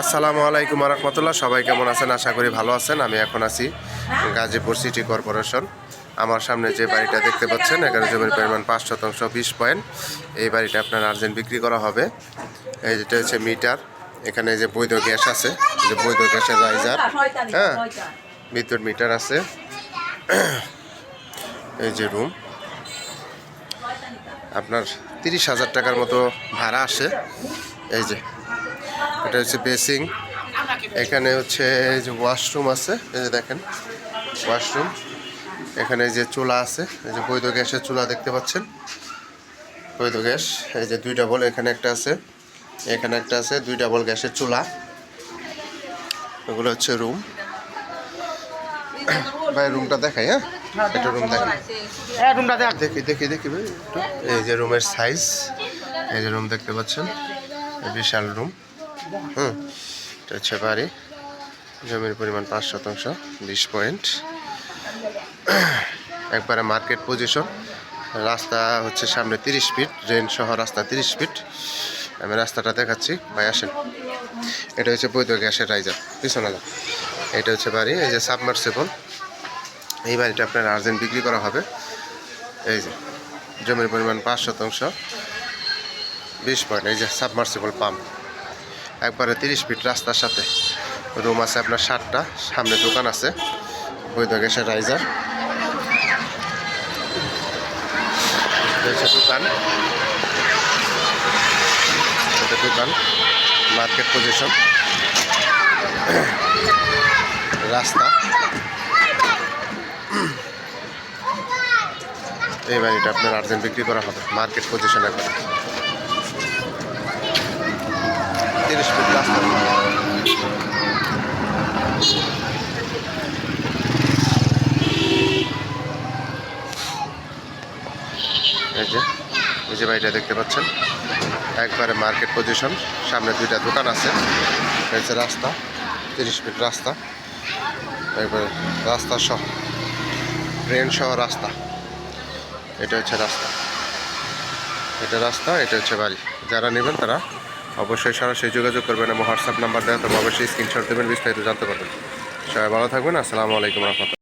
আসসালামু আলাইকুম রহমতুল্লাহ সবাই কেমন আছেন? আশা করি ভালো আছেন। আমি এখন আছি গাজীপুর সিটি কর্পোরেশন। আমার সামনে যে বাড়িটা দেখতে পাচ্ছেন এখানে জমির পরিমাণ পাঁচ শতাংশ বিশ পয়েন্ট। এই বাড়িটা আপনার আর্জেন্ট বিক্রি করা হবে। এই যেটা হচ্ছে মিটার। এখানে যে বৈধ গ্যাস আছে যে বৈধ গ্যাসের রাইজার। হ্যাঁ বিদ্যুৎ মিটার আছে। এই যে রুম। আপনার তিরিশ হাজার টাকার মতো ভাড়া আসে। এই যে এটা হচ্ছে বেসিং। এখানে হচ্ছে এই যে ওয়াশরুম আছে এই যে দেখেন ওয়াশরুম। এখানে যে চুলা আছে এই যে বৈধ গ্যাসের চুলা দেখতে পাচ্ছেন। বৈধ গ্যাস এই যে দুই ডাবল এখানে একটা আছে এখানে একটা আছে দুই ডাবল গ্যাসের চুলা। এগুলো হচ্ছে রুম। ভাই রুমটা দেখাই হ্যাঁ? একটা রুম দেখাই। হ্যাঁ রুমটা দেখ। দেখি দেখি দেখি ভাই এই যে রুমের সাইজ এই যে রুম দেখতে পাচ্ছেন। বিশাল রুম হুম, এটা হচ্ছে বাড়ি। জমির পরিমাণ পাঁচ শতাংশ, বিশ পয়েন্ট একবারে মার্কেট পজিশন রাস্তা হচ্ছে সামনে তিরিশ ফিট ড্রেন সহ রাস্তা তিরিশ ফিট আমি রাস্তাটা দেখাচ্ছি, ভাই আসেন। এটা হচ্ছে বৈধ গ্যাসের রাইজার পিছনে এটা হচ্ছে বাড়ি, এই যে সাবমার্সেবল এই বাড়িটা আপনার আর্জেন্ট বিক্রি করা হবে। এই যে, জমির পরিমাণ পাঁচ শতাংশ। বিশ পয়েন্ট এই যে সাবমার্সিবল পাম্প একবারে তিরিশ ফিট রাস্তার সাথে। রুম আছে আপনার ষাটটা সামনে দোকান আছে। বৈধ গ্যাসের রাইজার দোকান। দোকান। মার্কেট পজিশন রাস্তা। এই বাড়িটা আপনার আর্জেন্ট বিক্রি করা হবে। মার্কেট পজিশন একবার তিরিশ ফিট রাস্তা। এই যে এই যে বাড়িটা দেখতে পাচ্ছেন। একবারে মার্কেট পজিশন সামনে দুইটা দোকান আছে। এই যে রাস্তা, তিরিশ ফিট রাস্তা। একবারে রাস্তা সহ ট্রেন সহ রাস্তা। এটা হচ্ছে রাস্তা। এটা রাস্তা, এটা হচ্ছে বাড়ি। যারা নেবেন তারা অবশ্যই সরাসরি যোগাযোগ করবেন এবং হোয়াটসঅ্যাপ নাম্বার দেওয়া, তবে অবশ্যই স্ক্রিনশট দেবেন, বিস্তারিত জানতে পারবেন। সবাই ভালো থাকবেন, আসসালামু আলাইকুম রহমতুল্লাহ।